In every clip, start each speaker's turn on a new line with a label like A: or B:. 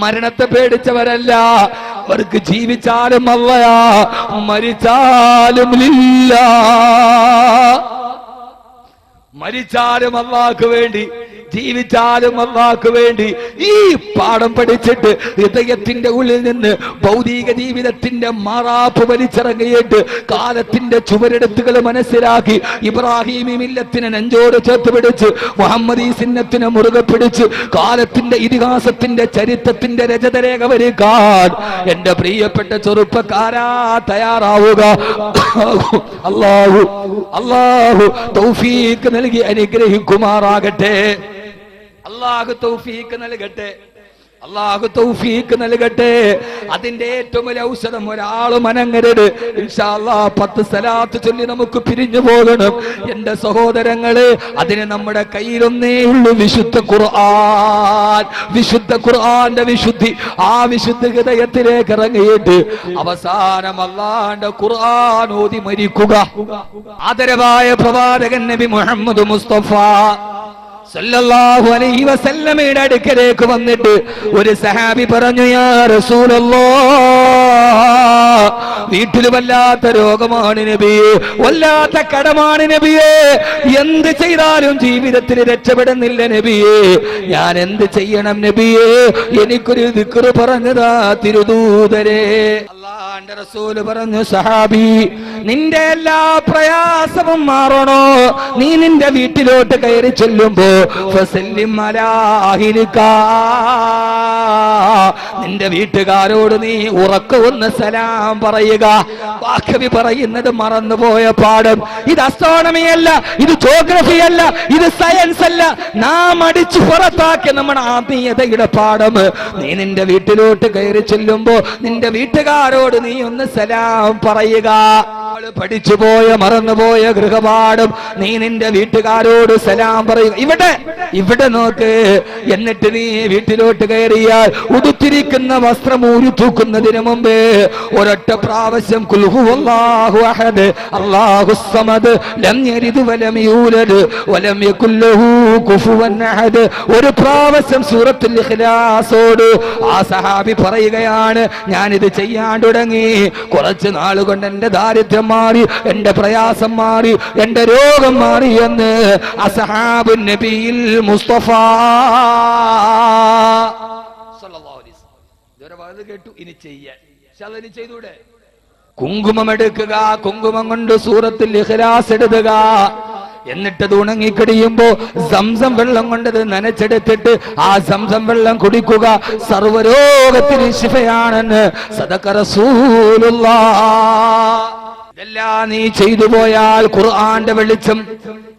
A: മരണത്തെ പേടിച്ചവരല്ല. അവർക്ക് ജീവിച്ചാലും അല്ലയാ മരിച്ചാലും ഇല്ല. മരിച്ചാലും അള്ളാഹ്ക്ക് വേണ്ടി ജീവിച്ചാലും അള്ളാഹ്ക്ക് വേണ്ടി ഈ പാഠം പഠിച്ചിട്ട് ഹൃദയത്തിന്റെ ഉള്ളിൽ നിന്ന് ഭൗതിക ജീവിതത്തിന്റെ മാറാപ്പ് വലിച്ചിറങ്ങിയിട്ട് കാലത്തിന്റെ ചുവരെടുത്തുകൾ മനസ്സിലാക്കി ഇബ്രാഹിമി മില്ലത്തിനെ നെഞ്ചോട് ചേർത്ത് പിടിച്ച് മുഹമ്മദ് ഈ സിന്നത്തിനെ മുറുകെ പിടിച്ച് കാലത്തിന്റെ ഇതിഹാസത്തിന്റെ ചരിത്രത്തിന്റെ രചതരേഖ വരിക്കാൻ എന്റെ പ്രിയപ്പെട്ട ചെറുപ്പക്കാരാ തയ്യാറാവുക. അള്ളാഹു അള്ളാഹു തൗഫീക്ക് നൽകി അനുഗ്രഹിക്കുമാറാകട്ടെ. അള്ളാഹു തൗഫീക്ക് നൽകട്ടെ. അള്ളാഹു തൗഫീക്ക് നൽകട്ടെ. അതിന്റെ ഏറ്റവും വലിയ ഔഷധം ഒരാൾ മനങ്ങരുത് ഇൻഷാല്ലാ പത്ത് സ്ഥലത്ത് ചൊല്ലി നമുക്ക് പിരിഞ്ഞു പോകണം. എന്റെ സഹോദരങ്ങൾ അതിന് നമ്മുടെ കയ്യിലൊന്നേ ഉള്ളൂ വിശുദ്ധ ഖുർആൻ. വിശുദ്ധ ഖുർആന്റെ വിശുദ്ധി. ആ വിശുദ്ധ ഹൃദയത്തിലേക്ക് ഇറങ്ങിയിട്ട് അവസാനം അള്ളാന്റെ ഖുർആൻ ഓതി മരിക്കുക. ആദരവായ പ്രവാചകൻ നബി മുഹമ്മദ് മുസ്തഫ. സല്ലല്ലാഹു അലൈഹി വസല്ലമയുടെ അടുക്കലേക്ക് വന്നിട്ട് ഒരു സഹാബി പറഞ്ഞു യാ റസൂലല്ലാ വീട്ടിൽ വല്ലാത്ത രോഗമാണ് നബിയെ. വല്ലാത്ത കടമാണ് നബിയെ. എന്ത് ചെയ്താലും ജീവിതത്തിൽ രക്ഷപ്പെടുന്നില്ല നബിയെ. ഞാൻ എന്ത് ചെയ്യണം നബിയെ? എനിക്കൊരു ദിക്റ് പറഞ്ഞതാ തിരുദൂതരെ. പറഞ്ഞു സഹാബി നിന്റെ എല്ലാ പ്രയാസവും മാറണോ? നീ നിന്റെ വീട്ടിലോട്ട് കയറി ചെല്ലുമ്പോ ഫസല്ലിം അലാ അഹിലിക്കാ. നിന്റെ വീട്ടുകാരോട് നീ ഉറക്കവൊന്ന് സലാം പറയുക. വാക്കവി പറയുന്നത് മറന്നുപോയ പാഠം. ഇത് അസ്ട്രോണമി അല്ല ഇത് ജോഗ്രഫി അല്ല ഇത് സയൻസ് അല്ല. നാം അടിച്ചു പുറത്താക്കിയ നമ്മുടെ ആത്മീയതയുടെ പാഠം. നീ നിന്റെ വീട്ടിലോട്ട് കയറി ചെല്ലുമ്പോ നിന്റെ വീട്ടുകാരോട് നീ ഒന്ന് സലാം പറയുക. അവൾ പഠിച്ചുപോയ മറന്നുപോയ ഗൃഹപാഠം നീ നിന്റെ വീട്ടുകാരോട് സലാം പറയുക ഇവിടെ ഇവിടെ നോക്ക്. എന്നിട്ട് നീ വീട്ടിലോട്ട് കയറിയാൽ ഉടുത്തിരിക്കുന്ന വസ്ത്രം ഊരി തൂക്കുന്നതിന് മുമ്പ് ഒരൊറ്റ പ്രാവശ്യം കുൽഹുല്ലാഹു അഹദ് സമദ് ലം വലം യൂലദ് വലം യകുല്ലഹു കുഫുവൻ അഹദ്. ഒരു പ്രാവശ്യം സൂറത്തുൽ ഇഖ്ലാസോട് ആ സഹാബി പറയുകയാണ് ഞാൻ ഇത് ചെയ്യാൻ തുടങ്ങി. കുറച്ച് നാളുകൊണ്ട് എന്റെ ദാരിദ്ര്യം മാറി എന്റെ പ്രയാസം മാറി എന്റെ രോഗം മാറി എന്ന് അസഹാബു നബിയിൽ മുസ്തഫ. കേട്ടു ഇനി ചെയ്യാൻ. അതിന് ചെയ്തൂടെ? കുങ്കുമം എടുക്കുക കുങ്കുമം കൊണ്ട് സൂറത്തിൽ ഇഹ്ലാസ് എടുക്കുക എന്നിട്ടത് ഉണങ്ങിക്കടിയുമ്പോ സംസം വെള്ളം കൊണ്ടത് നനച്ചെടുത്തിട്ട് ആ സംസം വെള്ളം കുടിക്കുക. സർവരോഗത്തിന് ശിഫയാണെന്ന് സദക്കറസൂലുള്ള റസൂലുള്ളാ. ഇതെല്ലാം നീ ചെയ്തു പോയാൽ ഖുർആന്റെ വെളിച്ചം.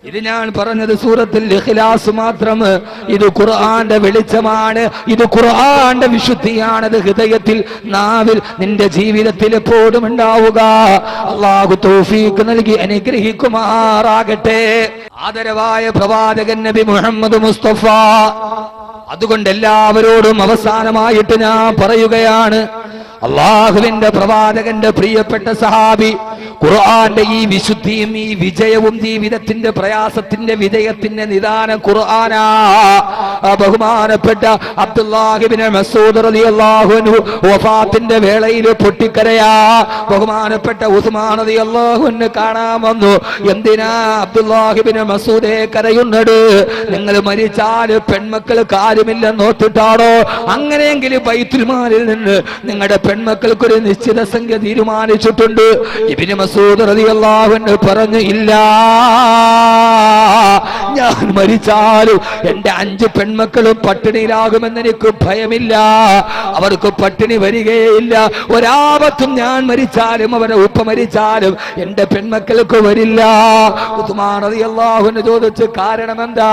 A: ഇത് ഞാൻ പറഞ്ഞത് സൂറത്തിൽ ഇഖ്ലാസ് മാത്രം. ഇത് ഖുർആന്റെ വെളിച്ചമാണ്. ഇത് ഖുർആന്റെ വിശുദ്ധിയാണത് ഹൃദയത്തിൽ നാവിൽ നിന്റെ ജീവിതത്തിൽ എപ്പോഴും ഉണ്ടാവുക. അള്ളാഹു തൗഫീഖ് നൽകി അനുഗ്രഹിക്കുമാറാകട്ടെ. ആദരവായ പ്രവാചകൻ നബി മുഹമ്മദ് മുസ്തഫ. അതുകൊണ്ട് എല്ലാവരോടും അവസാനമായിട്ട് ഞാൻ പറയുകയാണ്. അള്ളാഹുവിന്റെ പ്രവാചകന്റെ പ്രിയപ്പെട്ട സഹാബി ഖുർആന്റെ ഈ വിശുദ്ധിയും ഈ വിജയവും ജീവിതത്തിന്റെ പ്രയാസത്തിന്റെ വിജയത്തിന്റെ നിദാനം ഖുർആനാ. ബഹുമാനപ്പെട്ട അബ്ദുല്ലാഹിബിന് മസൂദ് റളിയല്ലാഹു അൻഹു വഫാത്തിന്റെ വേളയിൽ പൊട്ടിക്കരയാ. ബഹുമാനപ്പെട്ട ഉസ്മാൻ റളിയല്ലാഹു അൻഹു കാണാൻ വന്നു. എന്തിനാ അബ്ദുല്ലാഹിബിന് മസൂദെ കരയുന്നത്? നിങ്ങൾ മരിച്ചാൽ പെൺമക്കൾ കാര്യമില്ലെന്ന് ഓർത്തിട്ടാണോ? അങ്ങനെയെങ്കിൽ ബൈത്തുൽമാലിൽ നിന്ന് നിങ്ങളുടെ പെൺമക്കൾക്ക് ഒരു നിശ്ചിത സംഖ്യ തീരുമാനിച്ചിട്ടുണ്ട്. ഇബിന് മസൂദ് റളിയല്ലാഹു അൻഹു പറഞ്ഞു ഇല്ല ഞാൻ മരിച്ചാലും എന്റെ അഞ്ച് പെൺമക്കളും പട്ടിണിയിലാകുമെന്ന് എനിക്ക് ഭയമില്ല. അവർക്ക് പട്ടിണി വരികയില്ല ഒരാപത്തും ഞാൻ മരിച്ചാലും അവരെ ഉപ്പ മരിച്ചാലും എന്റെ പെൺമക്കൾക്ക് വരില്ല. റളിയല്ലാഹുവിനെ ചോദിച്ച് കാരണം എന്താ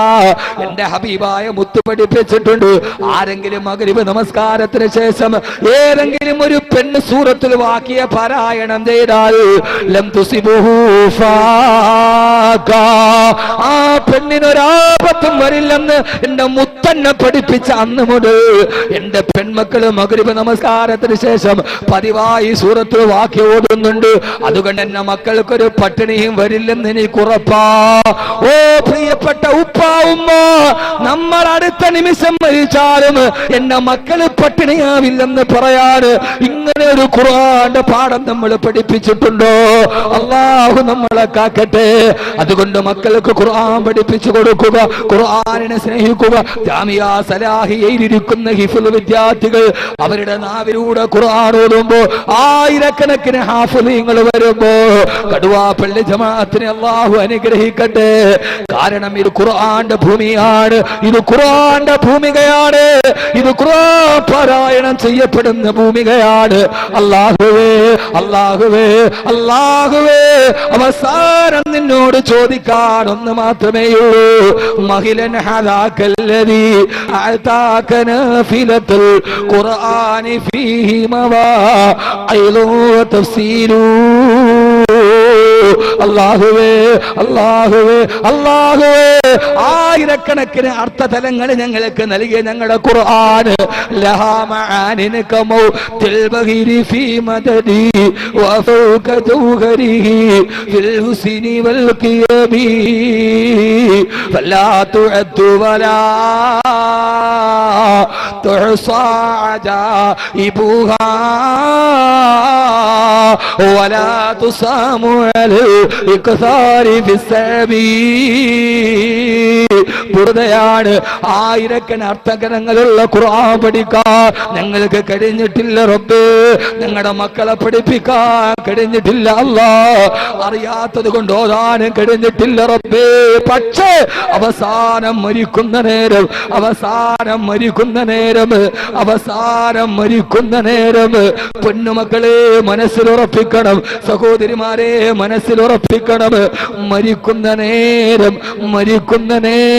A: എന്റെ ഹബീബായ മുത്തു പഠിപ്പിച്ചിട്ടുണ്ട്. ആരെങ്കിലും മകരിവ് നമസ്കാരത്തിന് ശേഷം ഏതെങ്കിലും ഒരു പെണ്ണ് സൂറത്തിൽ വാക്കിയ പാരായണം ചെയ്താൽ ആ തുസിബുഹു പെണ്ണിനൊരാപത്തും വരില്ലെന്ന് എന്റെ മുത്തന്നെ പഠിപ്പിച്ച അന്ന് മുതൽ എന്റെ പെൺമക്കൾ മകരിബ് നമസ്കാരത്തിന് ശേഷം പതിവായി സൂറത്ത് വാക്യ ഓടുന്നുണ്ട് അതുകൊണ്ട് എന്റെ മക്കൾക്കൊരു പട്ടിണിയും വരില്ലെന്ന് എനിക്ക് ഉറപ്പാ. ഓ പ്രിയപ്പെട്ട ഉപ്പ ഉമ്മ നമ്മൾ അടുത്ത നിമിഷം മരിച്ചാലും എന്റെ മക്കൾ പട്ടിണിയാവില്ലെന്ന് പറയാൻ ഇങ്ങനെ ഒരു ഖുർആന്റെ പാഠം നമ്മൾ പഠിപ്പിച്ചിട്ടുണ്ടോ? അള്ളാഹു നമ്മളെ കാക്കട്ടെ. അതുകൊണ്ട് മക്കൾക്ക് ഖുർആൻ പഠിപ്പിച്ചു കൊടുക്കുക ഖുർആാനിനെ സ്നേഹിക്കുക. ജാമിയ സലാഹിയയിലിരിക്കുന്ന ഹിഫുൽ വിദ്യാർത്ഥികൾ അവരുടെ നാവിലൂടെ ഖുർആൻ ഓതുമ്പോ ആയിരക്കണക്കിന് ഹാഫുലിങ്ങൾ വരുമ്പോ കടുവാപ്പള്ളി ജമാഅത്തിനെ അള്ളാഹു അനുഗ്രഹിക്കട്ടെ. കാരണം ഇത് ഖുർആന്റെ ഭൂമിയാണ്. ഇത് ഖുർആന്റെ ഭൂമികയാണ്. ഇത് ഖുർആൻ പാരായണം ചെയ്യപ്പെടുന്ന ഭൂമികയാണ്. അള്ളാഹുവേ അള്ളാഹുവേ അള്ളാഹുവേ അവസാനം നിന്നോട് ചോദിക്കാൻ ഒന്ന് مهلا حذاك الذي أعطاك نافلة القرآن فيه مضى. عيل وتفصيل. അള്ളാഹുവേ അള്ളാഹുവേ അള്ളാഹുവേ. ആയിരക്കണക്കിന് അർത്ഥതലങ്ങൾ ഞങ്ങൾക്ക് നൽകിയ ഞങ്ങളുടെ ഖുർആൻ. ലഹാമാനിന് കമൗ തിൽബഹിരി ഫീ മദദി വഫൗക ജൗഹരിഹി ഫിൽ ഹുസ്നി വൽ ഖിയബി ഫലാ തുഅദ്ദു വലാ تحصى عجائبها ولا تسام على الإكثار في السبيل ബുറുദയാണ് ആയിരക്കണ അർത്ഥകരങ്ങളുള്ള ഖുർആൻ പഠിക്കാൻ ഞങ്ങൾക്ക് കഴിഞ്ഞിട്ടില്ല റബ്ബ്. ഞങ്ങളുടെ മക്കളെ പഠിപ്പിക്കാൻ കഴിഞ്ഞിട്ടില്ല അല്ലാ. അറിയാത്തത് കൊണ്ട് ഓതാനും കഴിഞ്ഞിട്ടില്ല റബ്ബേ. പക്ഷേ അവസാനം മരിക്കുന്ന നേരം അവസാനം മരിക്കുന്ന നേരം അവസാനം മരിക്കുന്ന നേരം പൊന്നുമക്കളെ മനസ്സിലുറപ്പിക്കണം സഹോദരിമാരെ മനസ്സിലുറപ്പിക്കണം മരിക്കുന്ന നേരം മരിക്കുന്ന നേരം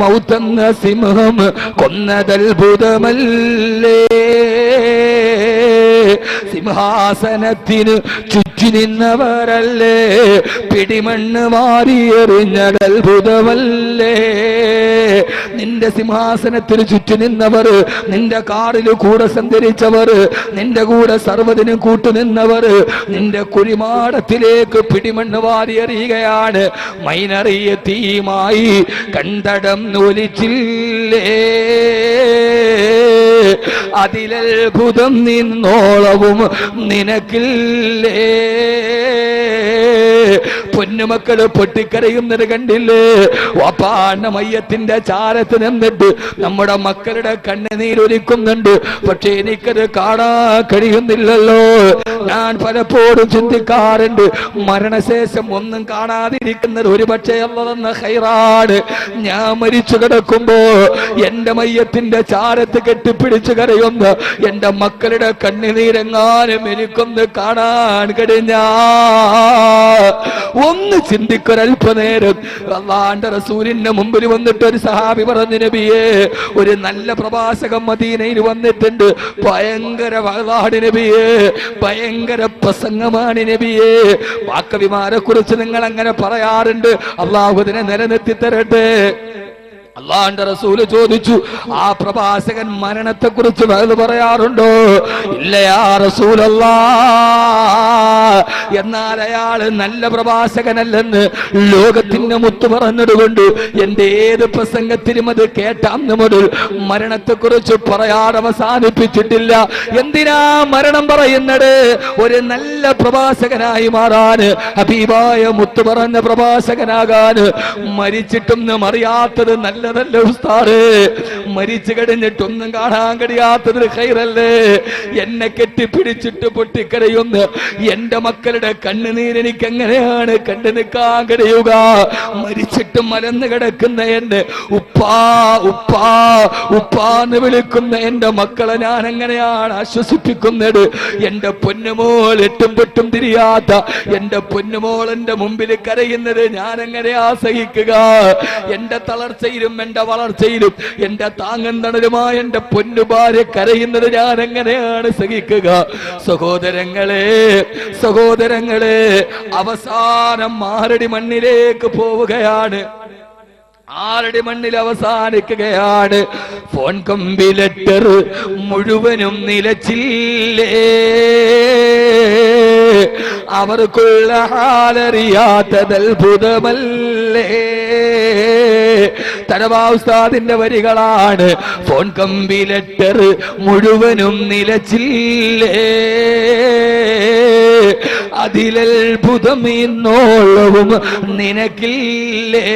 A: മൗത്തെന്ന സിംഹം കൊന്നതത്ഭുതമല്ലേ സിംഹാസനത്തിന് ചുറ്റി നിന്നവരല്ലേ? പിടിമണ്ണ് മാറിയെറിഞ്ഞത് അത്ഭുതമല്ലേ നിന്റെ സിംഹാസനത്തിന് ചുറ്റി നിന്നവർ നിന്റെ കാറിൽ കൂടെ സഞ്ചരിച്ചവർ നിന്റെ കൂടെ സർവതിനും കൂട്ടുനിന്നവർ നിന്റെ കുഴിമാടത്തിലേക്ക് പിടിമണ്ണ് വാരിയെറിയുകയാണ് മൈനറിയ തീമായി കണ്ടടം ഒലിച്ചില്ലേ അതിലത്ഭുതം നിന്നോളവും നിനക്കില്ലേ? പൊന്നുമക്കൾ പൊട്ടിക്കരയുന്നത് കണ്ടില്ലേ? വാപ്പാണ്ട മയ്യത്തിന്റെ ചാരത്ത് നിന്നിട്ട് നമ്മുടെ മക്കളുടെ കണ്ണുനീരൊലിക്കുന്നുണ്ട്. പക്ഷെ എനിക്കത് കാണാൻ കഴിയുന്നില്ലല്ലോ. ഞാൻ പലപ്പോഴും ചിന്തിക്കാറുണ്ട് മരണശേഷം ഒന്നും കാണാതിരിക്കുന്നത് ഒരു പക്ഷേ അല്ലെന്ന ഹൈറാണ്. ഞാൻ മരിച്ചു കിടക്കുമ്പോ എന്റെ മയ്യത്തിന്റെ ചാരത്ത് കെട്ടിപ്പിടിച്ചു കരയുന്ന എന്റെ മക്കളുടെ കണ്ണുനീരെങ്ങാനും എനിക്കൊന്ന് കാണാൻ കഴിഞ്ഞാ. ഒന്ന് ചിന്തിക്കൊരൽപ്പനേരം അള്ളാന്റെ റസൂലിന്റെ മുമ്പിൽ വന്നിട്ട് ഒരു സഹാബി പറഞ്ഞു നബിയെ ഒരു നല്ല പ്രഭാഷകൻ മദീനയിൽ വന്നിട്ടുണ്ട്. ഭയങ്കര വകളാട് നബിയെ ഭയങ്കര പ്രസംഗമാണ് നബിയെ. വാക്കവിമാരെ കുറിച്ച് നിങ്ങൾ അങ്ങനെ പറയാറുണ്ട്. അള്ളാഹുദിനെ നിലനിർത്തി തരട്ടെ അള്ളാന്റെ റസൂൽ ചോദിച്ചു ആ പ്രഭാഷകൻ മരണത്തെ കുറിച്ച് പറയാറുണ്ടോ? ഇല്ലയാ റസൂലല്ല. എന്നാൽ അയാൾ നല്ല പ്രഭാഷകനല്ലെന്ന് ലോകത്തിന്റെ മുത്തു പറഞ്ഞതുകൊണ്ട് എന്റെ ഏത് പ്രസംഗത്തിലും അത് കേട്ടാന്ന് മുതൽ മരണത്തെ കുറിച്ച് പറയാൻ അവസാനിപ്പിച്ചിട്ടില്ല. എന്തിനാ മരണം പറയുന്നത്? ഒരു നല്ല പ്രഭാഷകനായി മാറാന് ഹബീബായ മുത്തു പറഞ്ഞ പ്രഭാഷകനാകാൻ മരിച്ചിട്ടും അറിയാത്തത് നല്ലതല്ല ഉസ്താറ് മരിച്ചു കഴിഞ്ഞിട്ടൊന്നും കാണാൻ കഴിയാത്തത് ഹൈറല്ലേ എന്നെ കെട്ടിപ്പിടിച്ചിട്ട് പൊട്ടിക്കരയുന്ന എന്റെ മക്കളുടെ കണ്ണുനീര് എനിക്ക് എങ്ങനെയാണ് കണ്ടു നിൽക്കാൻ കഴിയുക? മരിച്ചിട്ട് മലന്ന് കിടക്കുന്ന എന്നെ ഉപ്പാ ഉപ്പാ ഉപ്പാന്ന് വിളിക്കുന്ന എന്റെ മക്കളെ ഞാൻ എങ്ങനെയാണ് ആശ്വസിപ്പിക്കുന്നത്? എന്റെ പൊന്നുമോൾ എട്ടും പെട്ടും തിരിയാത്ത എന്റെ പൊന്നുമോൾ എന്റെ മുമ്പിൽ കരയുന്നത് ഞാൻ എങ്ങനെയാ ആസഹിക്കുക എന്റെ തളർച്ചയിലും എന്റെ വളർച്ചയിലും എന്റെ താങ്ങും തണലുമായ എന്റെ പൊന്നു ഭാര്യ കരയുന്നത് ഞാൻ എങ്ങനെയാണ് സഹിക്കുക? സഹോദരങ്ങളെ സഹോദരങ്ങളെ അവസാനം മാരടി മണ്ണിലേക്ക് പോവുകയാണ്. ആരടി മണ്ണിൽ അവസാനിക്കുകയാണ്. ഫോൺ കമ്പി ലെറ്റർ മുഴുവനും നിലച്ചില്ലേ? അവർക്കുള്ള ഹാലറിയാത്തത് അത്ഭുതമല്ലേ ഉസ്താദിന്റെ വരികളാണ്. ഫോൺ കമ്പി ലെറ്റർ മുഴുവനും നിലച്ചില്ലേ? അതിലത്ഭുതം ഇന്നോളവും നിനക്കില്ലേ?